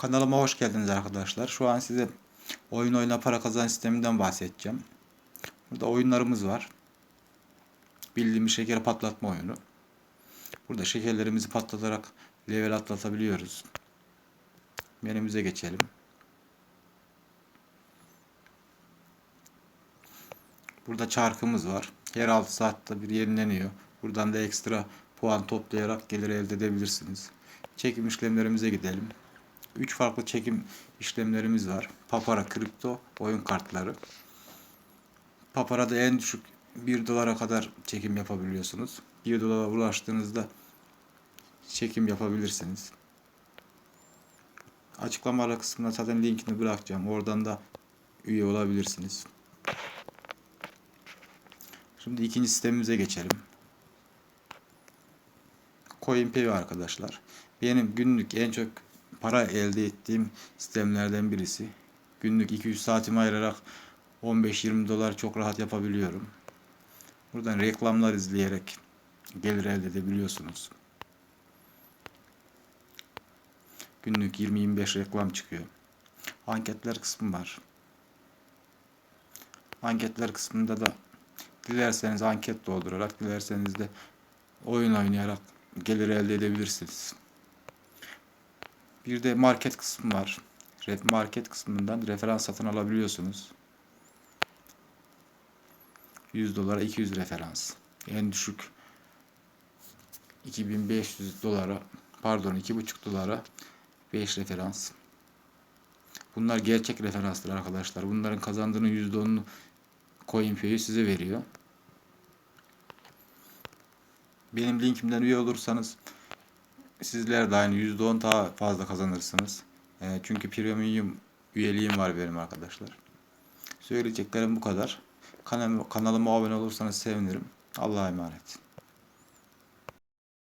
Kanalıma hoş geldiniz arkadaşlar. Şu an size oyun oyna para kazan sisteminden bahsedeceğim. Burada oyunlarımız var. Bildiğimiz şeker patlatma oyunu. Burada şekerlerimizi patlatarak level atlatabiliyoruz. Menümüze geçelim. Burada çarkımız var. Her 6 saatte bir yenileniyor. Buradan da ekstra puan toplayarak gelir elde edebilirsiniz. Çekim işlemlerimize gidelim. 3 farklı çekim işlemlerimiz var. Papara, kripto, oyun kartları. Papara'da en düşük 1 dolara kadar çekim yapabiliyorsunuz. 1 dolara ulaştığınızda çekim yapabilirsiniz. Açıklamalar kısmına zaten linkini bırakacağım. Oradan da üye olabilirsiniz. Şimdi ikinci sistemimize geçelim. CoinPay arkadaşlar. Benim günlük en çok para elde ettiğim sistemlerden birisi. Günlük 200 saatimi ayırarak 15-20 dolar çok rahat yapabiliyorum. Buradan reklamlar izleyerek gelir elde edebiliyorsunuz. Günlük 20-25 reklam çıkıyor. Anketler kısmı var. Anketler kısmında da dilerseniz anket doldurarak, dilerseniz de oyun oynayarak gelir elde edebilirsiniz. Bir de market kısmı var. Market kısmından referans satın alabiliyorsunuz. 100 dolara 200 referans. En düşük 2500 dolara pardon 2,5 dolara 5 referans. Bunlar gerçek referanslar arkadaşlar. Bunların kazandığının %10'unu CoinPay size veriyor. Benim linkimden üye olursanız sizler de aynı %10 daha fazla kazanırsınız. E, çünkü premium üyeliğim var benim arkadaşlar. Söyleyeceklerim bu kadar. Kanal, kanalıma abone olursanız sevinirim. Allah'a emanet.